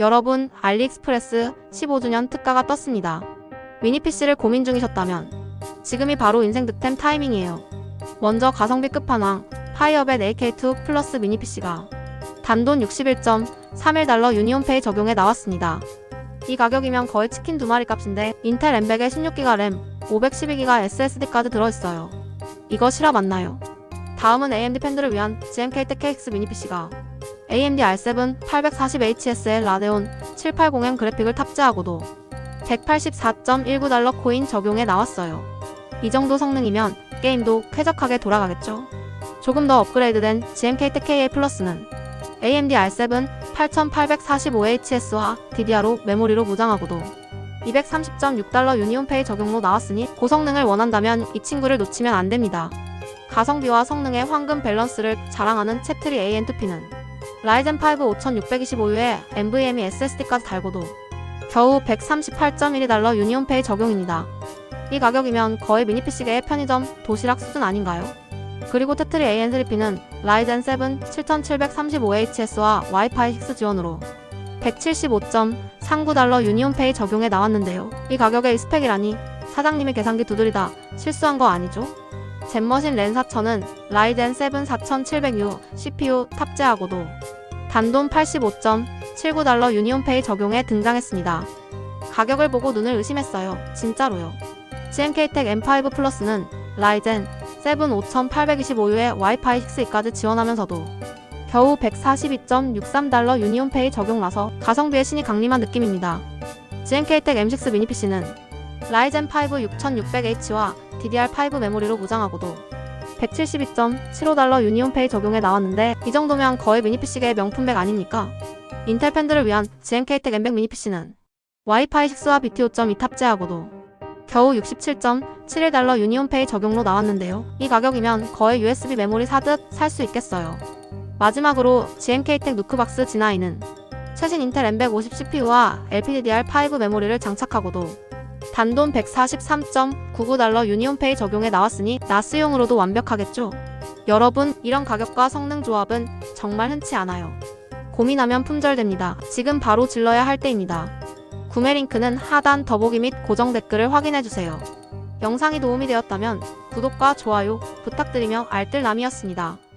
여러분, 알리익스프레스 15주년 특가가 떴습니다. 미니 PC를 고민 중이셨다면 지금이 바로 인생 득템 타이밍이에요. 먼저 가성비 끝판왕 파이어벳 AK2 플러스 미니 PC가 단돈 61.31달러 유니온페이 적용에 나왔습니다. 이 가격이면 거의 치킨 두 마리 값인데 인텔 엠백에 16기가 램, 512기가 SSD까지 들어있어요. 이거 실화 맞나요? 다음은 AMD 팬들을 위한 GMK TechX 미니 PC가 AMD R7 840HSL 라데온 780M 그래픽을 탑재하고도 184.19달러 코인 적용에 나왔어요. 이 정도 성능이면 게임도 쾌적하게 돌아가겠죠? 조금 더 업그레이드된 GMK Tech KA 플러스는 AMD R7 8845HS와 DDR5 메모리로 무장하고도 230.6달러 유니온페이 적용로 나왔으니 고성능을 원한다면 이 친구를 놓치면 안 됩니다. 가성비와 성능의 황금 밸런스를 자랑하는 챕트리 AN2P는 라이젠 5 5625U에 NVMe SSD까지 달고도 겨우 138.12달러 유니온페이 적용입니다. 이 가격이면 거의 미니 PC계의 편의점 도시락 수준 아닌가요? 그리고 테트리 AN3P는 라이젠 7 7735HS와 와이파이 6 지원으로 175.39달러 유니온페이 적용에 나왔는데요. 이 가격에 이 스펙이라니 사장님의 계산기 두드리다 실수한 거 아니죠? 젠머신 렌 4000은 라이젠 7 4700U CPU 탑재하고도 단돈 85.79달러 유니온페이 적용에 등장했습니다. 가격을 보고 눈을 의심했어요. 진짜로요. GMK-텍 M5 플러스는 라이젠 7 5825U에 와이파이 6E까지 지원하면서도 겨우 142.63달러 유니온페이 적용라서 가성비의 신이 강림한 느낌입니다. GMK-텍 M6 미니 PC는 라이젠 5 6600H와 DDR5 메모리로 무장하고도 172.75달러 유니온페이 적용에 나왔는데 이 정도면 거의 미니 PC계의 명품백 아닙니까? 인텔 팬들을 위한 GMK-텍 M100 미니 PC는 와이파이 6와 BT5.2 탑재하고도 겨우 67.71달러 유니온페이 적용로 나왔는데요. 이 가격이면 거의 USB 메모리 사듯 살 수 있겠어요. 마지막으로 GMK-텍 누크박스 G9은 최신 인텔 M150 CPU와 LPDDR5 메모리를 장착하고도 단돈 143.99달러 유니온페이 적용에 나왔으니 나스용으로도 완벽하겠죠? 여러분, 이런 가격과 성능 조합은 정말 흔치 않아요. 고민하면 품절됩니다. 지금 바로 질러야 할 때입니다. 구매 링크는 하단 더보기 및 고정 댓글을 확인해주세요. 영상이 도움이 되었다면 구독과 좋아요 부탁드리며 알뜰남이었습니다.